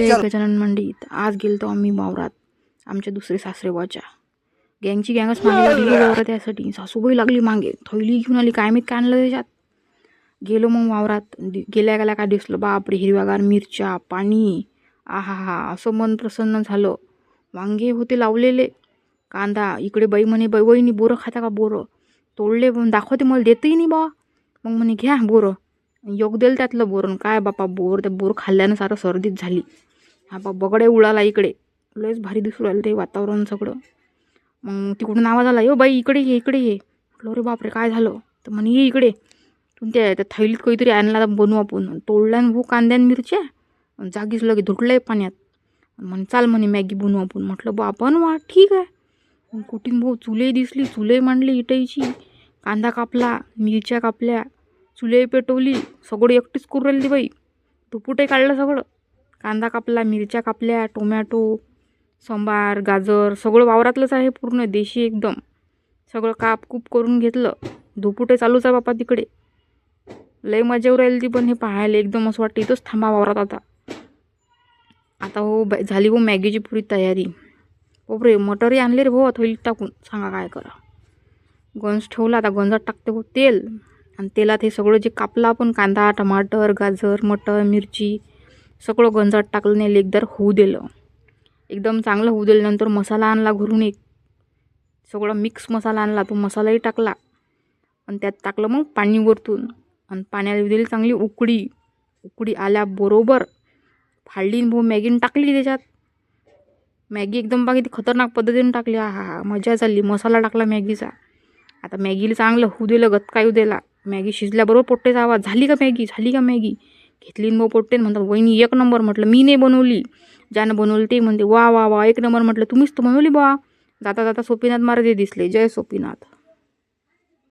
जय गजानन मंडईत आज गेलतो आम्ही वावरात. आमच्या दुसरे सासरे वाच्या. गँगची गँगच मागे लागली वावरात यासाठी. सासूबाई लागली मागे. थैली घेऊन आली. काय माहीत काय आणलं त्याच्यात? गेलो मग वावरात. गेल्या गेल्या काय दिसलं? बापरे हिरव्यागार मिरच्या पाणी. आहा हा असं मन प्रसन्न झालं. वांगे होते लावलेले. कांदा. इकडे बाई म्हणे बाई वहिनी बोरं खाता का बोरं? तोडले दाखवते मला देतही नाही बा. मग म्हणे घ्या बोरं. योग देल त्यातलं बोरण काय बापा बोर त्या बोर खाल्ल्यानं सारं सर्दीच झाली. हा बा बगडे उडाला इकडे. लयच भारी दिसू राहिलं ते वातावरण सगळं. मग तिकडून आवाज आला यो बाई इकडे ये इकडे ये. म्हटलं अरे बापरे काय झालं? तर म्हणे ये इकडे. तुमच्या त्या त्या थैलीत काहीतरी आणला बनवू आपण. तोडल्यान भो कांद्यान मिरच्या. आणि जागीच लगे धुटलंय पाण्यात. म्हणे चाल म्हणे मॅगी बनवू आपण. म्हटलं बा आपण वा ठीक आहे. मग कुठून भाऊ चुले दिसली चुले मांडली इटाईची कांदा कापला मिरच्या कापल्या चुले पेटवली सगळं एकटीच करू राहिली बाई. तुपुटे काढलं सगळं. कांदा कापला मिरच्या कापल्या टोमॅटो सांबार गाजर सगळं वावरातलंच आहे पूर्ण देशी एकदम. सगळं कापकूप करून घेतलं. धुपुटे चालूच आहे बापा तिकडे. लय मजा राहील ती पण हे पाहायला. एकदम असं वाटतं इथंच थांबा वावरात आता. आता हो झाली हो मॅगीची पुरी तयारी. रे मटरही आणले रे भाऊ थैलीत टाकून. सांगा काय करा. गंज ठेवला आता गंजात टाकते हो तेल. आणि तेलात हे सगळं जे कापलं आपण कांदा टमाटर गाजर मटर मिरची सगळं गंजात टाकलं नाही लेकदार होऊ दिलं. एकदम चांगलं होऊ दिलं. नंतर मसाला आणला घरून एक. सगळं मिक्स मसाला आणला. तो मसालाही टाकला. आणि त्यात टाकलं मग पाणी वरतून. आणि पाण्याला दिली चांगली उकडी उकडी आल्याबरोबर फाळली भाऊ मॅगीन टाकली त्याच्यात. मॅगी एकदम बाकी ती खतरनाक पद्धतीने टाकली. हा हा मजा झाली मसाला टाकला मॅगीचा. आता मॅगीला चांगलं होऊ दिलं गतका येऊ दिला. मॅगी शिजल्याबरोबर पोट्टेचा आवाज. झाली का मॅगी? झाली का मॅगी? घेतली मग पोट्टे म्हणतात वहिनी एक नंबर म्हटलं मी नाही बनवली. ज्यानं बनवली ते म्हणते वा वा वा एक नंबर म्हटलं तुम्हीच तर बनवली बा. जाता जाता सोपीनाथ महाराज दिसले जय सोपीनाथ.